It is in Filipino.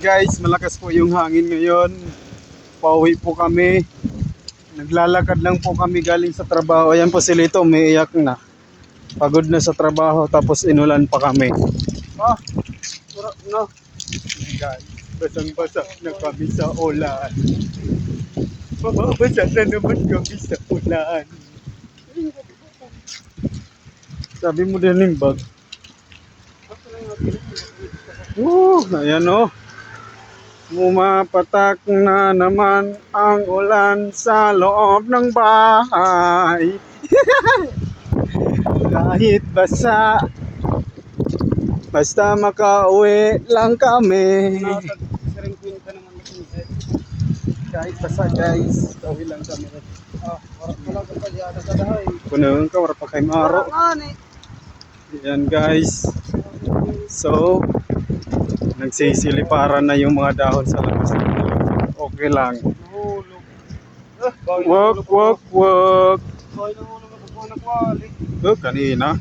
Guys, malakas po yung hangin ngayon. Pauwi po kami. Naglalakad lang po kami galing sa trabaho. Ayan po si Lito, may iyak na. Pagod na sa trabaho tapos inulan pa kami. Ah, sarap na. Guys, basang-basa na kami sa ulan. Mababasa na naman kami sa ulan. Sabi mo din yung bag. Uh, ayan o. Mumapatak na naman ang ulan sa loob ng bahay. Kahit basa, basta makauwi lang kami. Kahit basa guys, uwi lang kami. Puno ka, wala pa kay Maro. Yan guys. So, nagsisiliparan na yung mga dahon sa labas. Okay lang. Wag, wag, wag. Oh, kanina.